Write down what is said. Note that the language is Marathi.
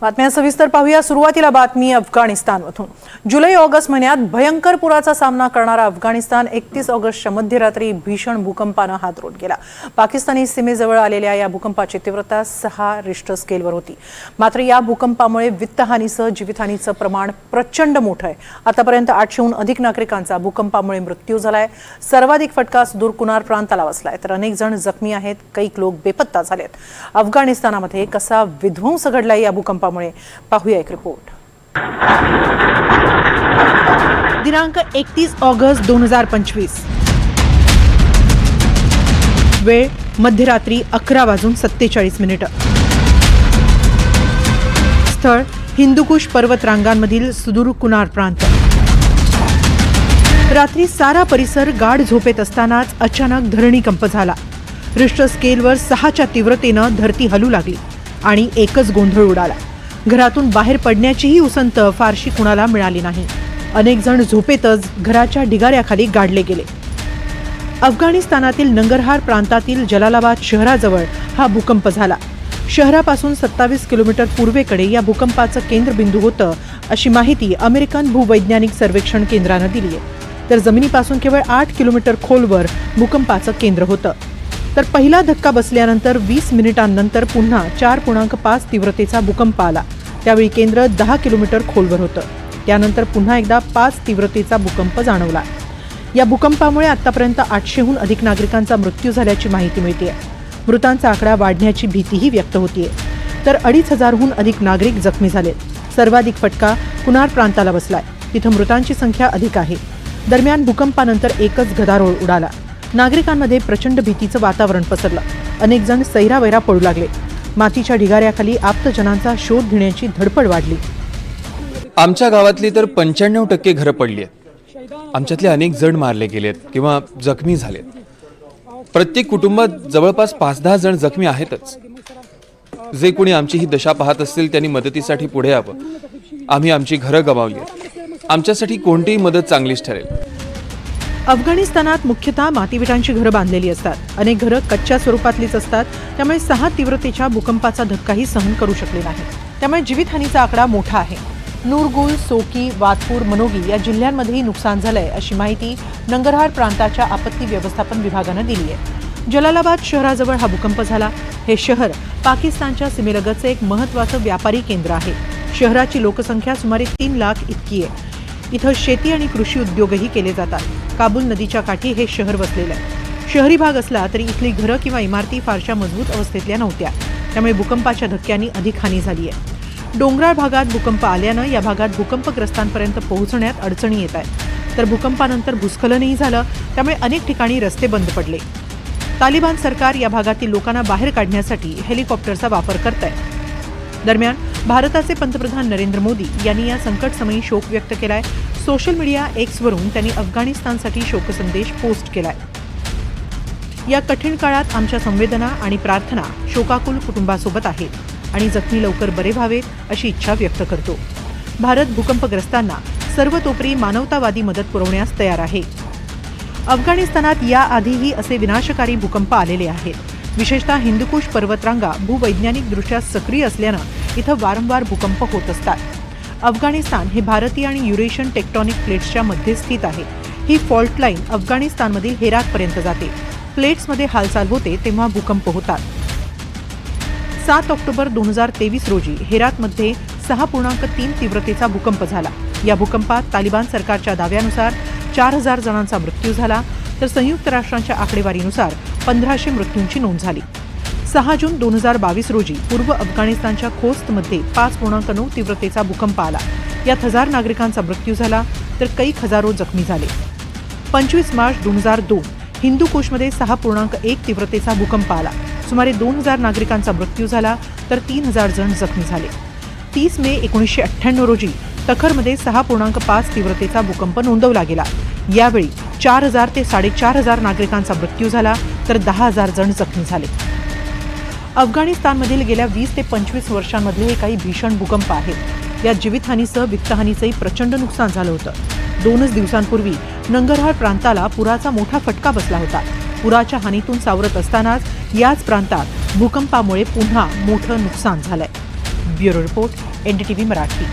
बातम्या सविस्तर पाहूया. सुरुवातीला बातमी अफगाणिस्तानमधून. जुलै ऑगस्ट महिन्यात भयंकर पुराचा सामना करणारा अफगाणिस्तान एकतीस ऑगस्टच्या मध्यरात्री भीषण भूकंपानं हातरोट गेला पाकिस्तानी सीमेजवळ आलेल्या या भूकंपाची तीव्रता सहा रिश्टर स्केलवर होती. मात्र या भूकंपामुळे वित्तहानीसह जीवितहानीचं प्रमाण प्रचंड मोठं आहे. आतापर्यंत आठशेहून अधिक नागरिकांचा भूकंपामुळे मृत्यू झालाय. सर्वाधिक फटका सुदूर कुनार प्रांताला बसलाय. तर अनेक जण जखमी आहेत. कैक लोक बेपत्ता झालेत. अफगाणिस्तानामध्ये कसा विध्वंस घडलाय या भूकंपा भूकंपामुळे पाहूया एक रिपोर्ट दिनांक एकतीस ऑगस्ट दोन हजार पंचवीस. वेळ मध्यरात्री अकरा वाजून सत्तेचाळीस मिनिटं. स्थळ हिंदुकुश पर्वत रांगांमधील सुदूर कुनार प्रांत. रात्री सारा परिसर गाढ झोपेत असतानाच अचानक धरणीकंप झाला. रिश्टर स्केलवर सहाच्या तीव्रतेनं धरती हलू लागली आणि एकच गोंधळ उडाला. घरातून बाहेर पडण्याचीही उसंत फारशी कुणाला मिळाली नाही. अनेक जण झोपेतच घराच्या ढिगाऱ्याखाली गाडले गेले. अफगाणिस्तानातील नंगरहार प्रांतातील जलालाबाद शहराजवळ हा भूकंप झाला. शहरापासून सत्तावीस किलोमीटर पूर्वेकडे या भूकंपाचं केंद्रबिंदू होतं अशी माहिती अमेरिकन भूवैज्ञानिक सर्वेक्षण केंद्रानं दिली आहे. तर जमिनीपासून केवळ आठ किलोमीटर खोलवर भूकंपाचं केंद्र होतं. तर पहिला धक्का बसल्यानंतर वीस मिनिटांनंतर पुन्हा चार पूर्णांक पाच तीव्रतेचा भूकंप आला. त्यावेळी केंद्र दहा किलोमीटर खोलवर होतं. त्यानंतर पुन्हा एकदा पाच तीव्रतेचा भूकंप जाणवला. या भूकंपामुळे आतापर्यंत आठशेहून अधिक नागरिकांचा मृत्यू झाल्याची माहिती मिळते मृतांचा आकडा वाढण्याची भीतीही व्यक्त होतीये. तर अडीच हजारहून अधिक नागरिक जखमी झालेत. सर्वाधिक फटका कुनार प्रांताला बसलाय. तिथं मृतांची संख्या अधिक आहे. दरम्यान भूकंपानंतर एकच गदारोळ उडाला. नागरिकांमध्ये प्रचंड भीतीचं वातावरण पसरलं. अनेक जण सैरावैरा पडू लागले. मातीच्या ढिगाऱ्याखाली आप्तजनांचा शोध घेण्याची धडपड वाढली. आमच्या गावातली तर पंच्याण्णव टक्के घरं पडली आहेत. आमच्यातले अनेक जण मारले गेलेत किंवा जखमी झालेत. प्रत्येक कुटुंबात जवळपास पाच दहा जण जखमी आहेतच. जे कोणी आमची ही दशा पाहत असतील त्यांनी मदतीसाठी पुढे यावं. आम्ही आमची घरं गमावली आहेत. आमच्यासाठी कोणतीही मदत चांगलीच ठरेल. अफगाणिस्तानात मुख्यतः मातीविटांची घरं बांधलेली असतात. अनेक घरं कच्च्या स्वरूपातलीच असतात. त्यामुळे सहा तीव्रतेच्या भूकंपाचा धक्काही सहन करू शकले नाही. त्यामुळे जीवितहानीचा आकडा मोठा आहे. नूरगुल सोकी वातपूर मनोगी या जिल्ह्यांमध्येही नुकसान झालंय अशी माहिती नंगरहार प्रांताच्या आपत्ती व्यवस्थापन विभागानं दिली आहे. जलालाबाद शहराजवळ हा भूकंप झाला. हे शहर पाकिस्तानच्या सीमेलगतचं एक महत्त्वाचं व्यापारी केंद्र आहे. शहराची लोकसंख्या सुमारे तीन लाख इतकी आहे. इथं शेती आणि कृषी उद्योगही केले जातात. काबूल नदीच्या काठी हे शहर वसलेलं आहे. शहरी भाग असला तरी इथली घरं किंवा इमारती फारशा मजबूत अवस्थेतल्या नव्हत्या. त्यामुळे भूकंपाच्या धक्क्यांनी अधिक हानी झाली आहे. डोंगराळ भागात भूकंप आल्यानं या भागात भूकंपग्रस्तांपर्यंत पोहोचण्यात अडचणी येत आहेत. तर भूकंपानंतर भूस्खलनही झालं त्यामुळे अनेक ठिकाणी रस्ते बंद पडले. तालिबान सरकार या भागातील लोकांना बाहेर काढण्यासाठी हेलिकॉप्टरचा वापर करत आहे दरम्यान भारताचे पंतप्रधान नरेंद्र मोदी यांनी या संकटसमयी शोक व्यक्त केलाय. सोशल मीडिया एक्सवरून त्यांनी अफगाणिस्तानसाठी शोकसंदेश पोस्ट केलाय. या कठीण काळात आमच्या संवेदना आणि प्रार्थना शोकाकुल कुटुंबासोबत आहेत आणि जखमी लवकर बरे व्हावेत अशी इच्छा व्यक्त करतो. भारत भूकंपग्रस्तांना सर्वतोपरी मानवतावादी मदत पुरवण्यास तयार आहे. अफगाणिस्तानात याआधीही असे विनाशकारी भूकंप आलेले आहेत. विशेषतः हिंदुकुश पर्वतरांगा भूवैज्ञानिकदृष्ट्या सक्रिय असल्यानं इथं वारंवार भूकंप होत असतात. अफगाणिस्तान हे भारतीय आणि युरेशियन टेक्टॉनिक प्लेट्सच्या मध्ये स्थित आहे. ही फॉल्ट लाईन अफगाणिस्तानमधील हेरातपर्यंत जाते. प्लेट्समध्ये हालचाल होते तेव्हा भूकंप होतात. सात ऑक्टोबर दोन हजार तेवीस रोजी हेरातमध्ये सहा पूर्णांक तीन तीव्रतेचा भूकंप झाला. या भूकंपात तालिबान सरकारच्या दाव्यानुसार चार हजार जणांचा मृत्यू झाला. तर संयुक्त राष्ट्रांच्या आकडेवारीनुसार पंधराशे मृत्यूंची नोंद झाली. सहा जून दोन हजार बावीस रोजी पूर्व अफगाणिस्तानच्या खोस्तमध्ये पाच पूर्णांक नऊ तीव्रतेचा भूकंप आला. यात हजार नागरिकांचा मृत्यू झाला तर कैक हजारो जखमी झाले. पंचवीस मार्च दोन हजार दोन हिंदू कोशमध्ये सहा पूर्णांक एक तीव्रतेचा भूकंप आला. सुमारे दोन हजार नागरिकांचा मृत्यू झाला तर तीन हजार जण जखमी झाले. तीस मे एकोणीसशे अठ्ठ्याण्णव रोजी तखरमध्ये सहा पूर्णांक पाच तीव्रतेचा भूकंप नोंदवला गेला. यावेळी चार हजार ते साडेचार हजार नागरिकांचा मृत्यू झाला तर दहा हजार जण जखमी झाले. अफगाणिस्तानमधील गेल्या वीस ते पंचवीस वर्षांमधले हे काही भीषण भूकंप आहेत. या जीवितहानीसह वित्तहानीचंही प्रचंड नुकसान झालं होतं. दोनच दिवसांपूर्वी नंगरहार प्रांताला पुराचा मोठा फटका बसला होता. पुराच्या हानीतून सावरत असतानाच याच प्रांतात भूकंपामुळे पुन्हा मोठं नुकसान झालंय. Bureau report NDTV Marathi.